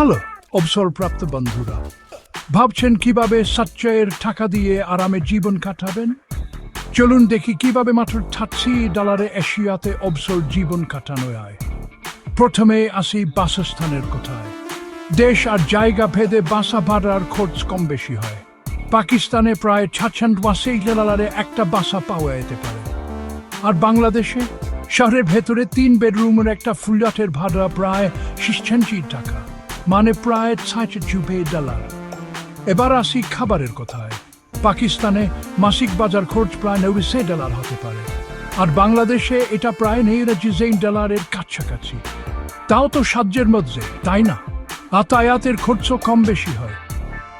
ভালো, অবসরপ্রাপ্ত বন্ধুরা। ভাবছেন কীভাবে সচ্চয়ের টাকা দিয়ে আরামে জীবন কাটাবেন? চলুন দেখি কীভাবে মাত্র থার্টি ডলারে এশিয়াতে অবসর জীবন কাটানো হয় প্রথমে আসি বাসস্থানের কোথায়। দেশ আর জায়গা ভেদে বাসা ভাড়ার খরচ কম বেশি হয়। পাকিস্তানে প্রায় ছাছান্নবাসী ডলারে একটা বাসা পাওয়া যেতে পারে। আর বাংলাদেশে? শহরের ভেতরে তিন বেডরুমের একটা ফ্ল্যাটের ভাড়া প্রায় ছিয়াশি টাকা। মানে প্রায় ছয় চুপে ডলার এবার আসি খাবারের কথায়। পাকিস্তানে মাসিক বাজার খরচ প্রায় নব্বই ডলার হতে পারে। আর বাংলাদেশে এটা প্রায় নেই নেইরাজিজেইন ডলারের কাছাকাছি। তাও তো সাহায্যের মধ্যে, তাই না? আতায়াতের খরচও কম বেশি হয়।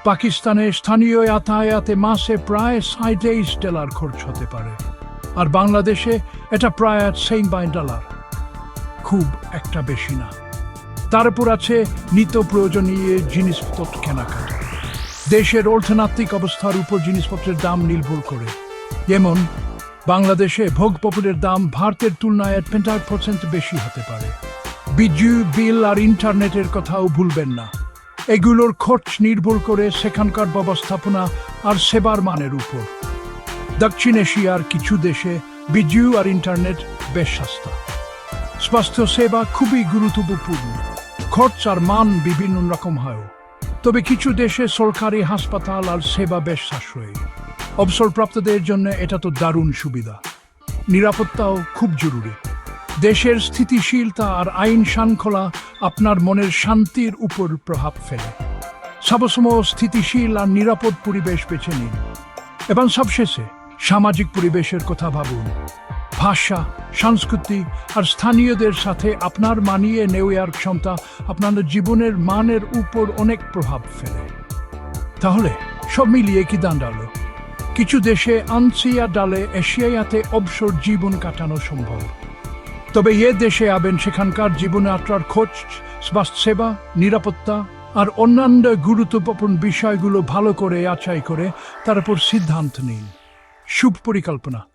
পাকিস্তানে স্থানীয় আতায়াতে মাসে প্রায় সাঁত্রিশ ডলার খরচ হতে পারে। আর বাংলাদেশে এটা প্রায় সেম বাই ডলার খুব একটা বেশি না। তারপর আছে নিত্য প্রয়োজনীয় জিনিসপত্র কেনাকাটা। দেশের অর্থনৈতিক অবস্থার উপর জিনিসপত্রের দাম নির্ভর করে। যেমন, বাংলাদেশে ভোগপপুরের দাম ভারতের তুলনায় পঞ্চাশ পার্সেন্ট বেশি হতে পারে। বিদ্যুৎ, বিল আর ইন্টারনেটের কথাও ভুলবেন না। এগুলোর খরচ নির্ভর করে সেখানকার ব্যবস্থাপনা আর সেবার মানের উপর। দক্ষিণ এশিয়ার কিছু দেশে বিদ্যুৎ আর ইন্টারনেট বেশ সস্তা। স্বাস্থ্য সেবা খুবই গুরুত্বপূর্ণ। খরচ আর মান বিভিন্ন রকম হয়। তবে কিছু দেশে সরকারি হাসপাতাল আর সেবা বেশ সাশ্রয়ী। অবসরপ্রাপ্তদের জন্য এটা তো দারুণ সুবিধা। নিরাপত্তাও খুব জরুরি। দেশের স্থিতিশীলতা আর আইন শৃঙ্খলা আপনার মনের শান্তির উপর প্রভাব ফেলে। সবসময় স্থিতিশীল আর নিরাপদ পরিবেশ বেছে নিন। এবং সবশেষে সামাজিক পরিবেশের কথা ভাবুন। ভাষা, সংস্কৃতি আর স্থানীয়দের সাথে আপনার মানিয়ে নেওয়ার ক্ষমতা আপনার জীবনের মানের উপর অনেক প্রভাব ফেলে। তাহলে সব মিলিয়ে কি দাঁড়াল কিছু দেশে আনসিয়া ডালে এশিয়াতে অবসর জীবন কাটানো সম্ভব। তবে এ দেশে আবেন সেখানকার জীবনযাত্রার খোঁজ, স্বাস্থ্যসেবা, নিরাপত্তা আর অন্যান্য গুরুত্বপূর্ণ বিষয়গুলো ভালো করে আচাই করে তার উপর সিদ্ধান্ত নিন। শুভ পরিকল্পনা।